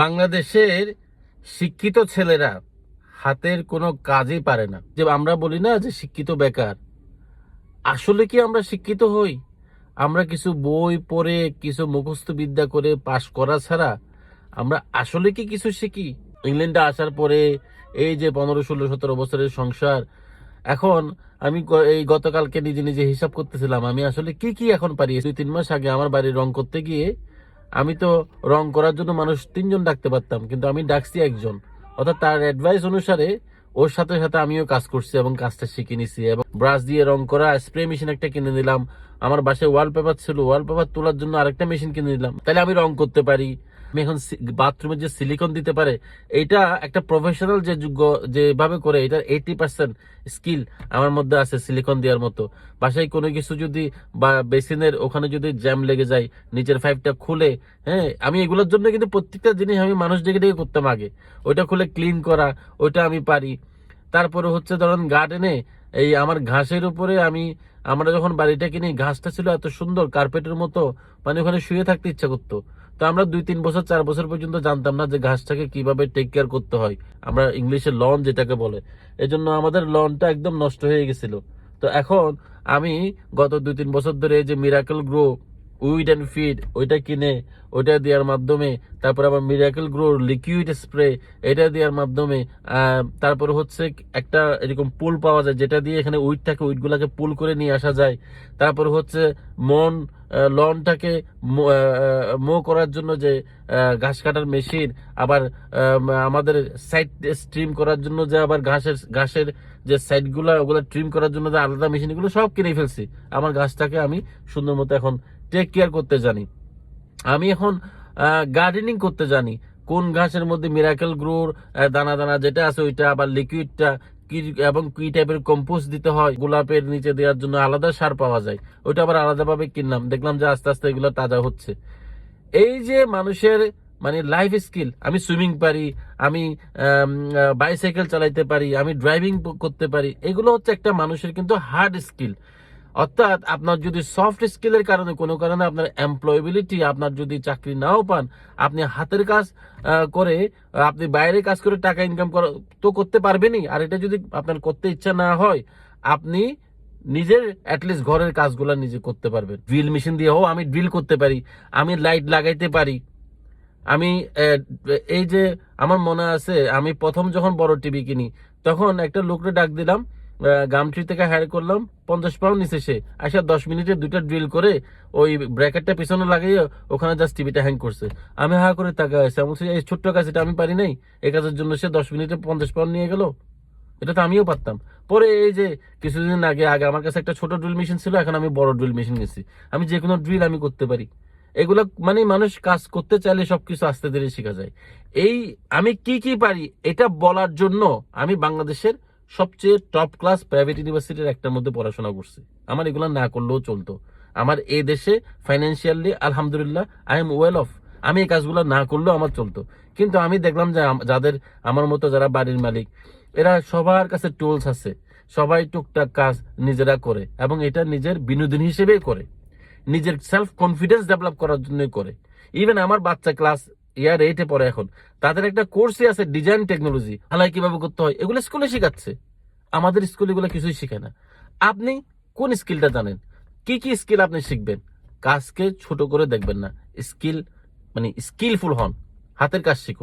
বাংলাদেশের শিক্ষিত ছেলেরা হাতের কোনো কাজই পারে না। যে আমরা বলি না যে শিক্ষিত বেকার। আসলে কি আমরা শিক্ষিত হই? আমরা কিছু বই পড়ে, কিছু মুখস্থ বিদ্যা করে পাশ করা ছাড়া আমরা আসলে কি কিছু শিখি? ইংল্যান্ডে আসার পরে এই যে পনেরো, ষোলো, সতেরো বছরের সংসার, এখন আমি এই গতকালকে নিজে নিজে হিসাব করতেছিলাম, আমি আসলে কি কি এখন পারি? দুই, তিন মাস আগে আমার বাড়ি রং করতে গিয়ে আমি তো রং করার জন্য মানুষ তিনজন ডাকতে পারতাম, কিন্তু আমি ডাকছি একজন। অর্থাৎ তার অ্যাডভাইস অনুসারে ওর সাথে সাথে আমিও কাজ করছি এবং কাজটা শিখে নিছি এবং ব্রাশ দিয়ে রং করা স্প্রে মেশিন একটা কিনে নিলাম। আমার বাসায় ওয়ালপেপার ছিল ওয়ালপেপার তোলার জন্য আরেকটা মেশিন কিনে নিলাম। তাহলে আমি রং করতে পারি। আমি এখন বাথরুমে যে সিলিকন দিতে পারে এটা একটা প্রফেশনাল যে যোগ্য যেভাবে করে এটা এইটি পার্সেন্ট স্কিল আমার মধ্যে আছে সিলিকন দেওয়ার মতো। বাসায় কোনো কিছু যদি বা বেসিনের ওখানে যদি জ্যাম লেগে যায়, নিচের পাইপটা খুলে হ্যাঁ আমি এগুলোর জন্য কিন্তু প্রত্যেকটা জিনিস আমি মানুষ ডেকে ডেকে করতাম আগে। ওইটা খুলে ক্লিন করা, ওইটা আমি পারি। তারপরে হচ্ছে ধরেন গার্ডেনে এই আমার ঘাসের উপরে আমি, আমরা যখন বাড়িটা কিনি, ঘাসটা ছিল এত সুন্দর কার্পেটের মতো মানে ওখানে শুয়ে থাকতে ইচ্ছা করতো। তো আমরা দুই, তিন বছর, চার বছর পর্যন্ত জানতাম না যে ঘাসটাকে কীভাবে টেক কেয়ার করতে হয়। আমরা ইংলিশে লন যেটাকে বলে। এজন্য আমাদের লনটা একদম নষ্ট হয়ে গেছিল। তো এখন আমি গত দুই, তিন বছর ধরে যে Miracle Gro weed and feed, ওইটা কিনে, ওইটা দেওয়ার মাধ্যমে তারপর আবার মিরাকেল গ্রো লিকুইড স্প্রে, এটা দেওয়ার মাধ্যমে তারপর হচ্ছে একটা এরকম পুল পাওয়া যায়, যেটা দিয়ে এখানে উইড থাকে, উইডগুলোকে পুল করে নিয়ে আসা যায়। তারপর হচ্ছে মন লনটাকে মো করার জন্য যে ঘাস কাটার মেশিন, আবার আমাদের সাইড স্ট্রিম করার জন্য যে আবার ঘাসের ঘাসের যে সাইডগুলো, ওগুলো ট্রিম করার জন্য যে আলাদা মেশিন এগুলো সব কিনে ফেলছি। আমার গাছটাকে আমি সুন্দর মতো এখন টেক কেয়ার করতে জানি। আমি এখন গার্ডেনিং করতে জানি। কোন ঘাসের মধ্যে মিরাকেল গ্রোর দানা দানা যেটা আছে ওইটা, আবার লিকুইডটা কি, এবং কি টাইপের কম্পোস্ট দিতে হয়, গোলাপের নিচে দেওয়ার জন্য আলাদা সার পাওয়া যায়। ওইটা আবার আলাদাভাবে কিনলাম। দেখলাম যে আস্তে আস্তে এগুলো তাজা হচ্ছে। এই যে মানুষের মানে লাইফ স্কিল আমি সুইমিং পারি, আমি বাইসাইকেল চালাইতে পারি, আমি ড্রাইভিং করতে পারি, এগুলো হচ্ছে একটা মানুষের কিন্তু হার্ড স্কিল অর্থাৎ আপনার যদি সফট স্কিলের কারণে, কোনো কারণে আপনার এমপ্লয়েবিলিটি আপনার যদি চাকরি নাও পান, আপনি হাতের কাজ করে, আপনি বাইরে কাজ করে টাকা ইনকাম করা, তো করতে পারবেনই। আর এটা যদি আপনার করতে ইচ্ছা না হয়, আপনি নিজের অ্যাটলিস্ট ঘরের কাজগুলো নিজে করতে পারবেন। ড্রিল মেশিন দিয়ে হোক, আমি ড্রিল করতে পারি, আমি লাইট লাগাইতে পারি। আমি এই যে আমার মনে আছে, আমি প্রথম যখন বড় টিভি কিনি, তখন একটা লোকটা ডাক দিলাম গামট্রি থেকে হায়ার করলাম, পঞ্চাশ পাউন্ড নিচে সে। আসা দশ মিনিটে দুইটা ড্রিল করে ওই ব্র্যাকেটটা পিছনে লাগিয়ে ওখানে জাস্ট টিভিটা হ্যাং করছে। আমি হা করে টাকা আছে। আমি এই ছোট্ট কাজ এটা আমি পারি নাই। এই কাজের জন্য সে দশ মিনিটে পঞ্চাশ পাউন্ড নিয়ে গেল। এটা তো আমিও পারতাম। পরে এই যে কিছুদিন আগে আগে আমার কাছে একটা ছোট ড্রিল মেশিন ছিল, এখন আমি বড় ড্রিল মেশিন গেছি আমি যে কোনো ড্রিল আমি করতে পারি। এগুলো মানে মানুষ কাজ করতে চাইলে সবকিছু আস্তে ধীরে শেখা যায়। এই আমি কি কি পারি, এটা বলার জন্য আমি বাংলাদেশের সবচেয়ে টপ ক্লাস প্রাইভেট ইউনিভার্সিটির একটার মধ্যে পড়াশোনা করছি। আমার এগুলো না করলেও চলতো। আমার এই দেশে ফাইন্যান্সিয়ালি আলহামদুলিল্লাহ আই এম ওয়েল অফ আমি এই কাজগুলো না করলেও আমার চলতো। কিন্তু আমি দেখলাম যে যাদের, আমার মতো যারা বাড়ির মালিক, এরা সবার কাছে টুলস আছে। সবাই টুকটাক কাজ নিজেরা করে এবং এটা নিজের বিনোদন হিসেবেই করে। নিজের সেলফ কনফিডেন্স ডেভেলপ করার জন্যই করে। ইভেন আমার বাচ্চা ক্লাস ইয়ার এইটে পরে এখন। তাদের একটা কোর্সই আছে ডিজাইন টেকনোলজি হালাই কীভাবে করতে হয়, এগুলো স্কুলে শেখাচ্ছে। আমাদের স্কুলে এগুলো কিছুই শেখায় না। আপনি কোন স্কিলটা জানেন? কি কি স্কিল আপনি শিখবেন? কাজকে ছোট করে দেখবেন না। স্কিল মানে স্কিলফুল হন। হাতের কাজ শিখুন।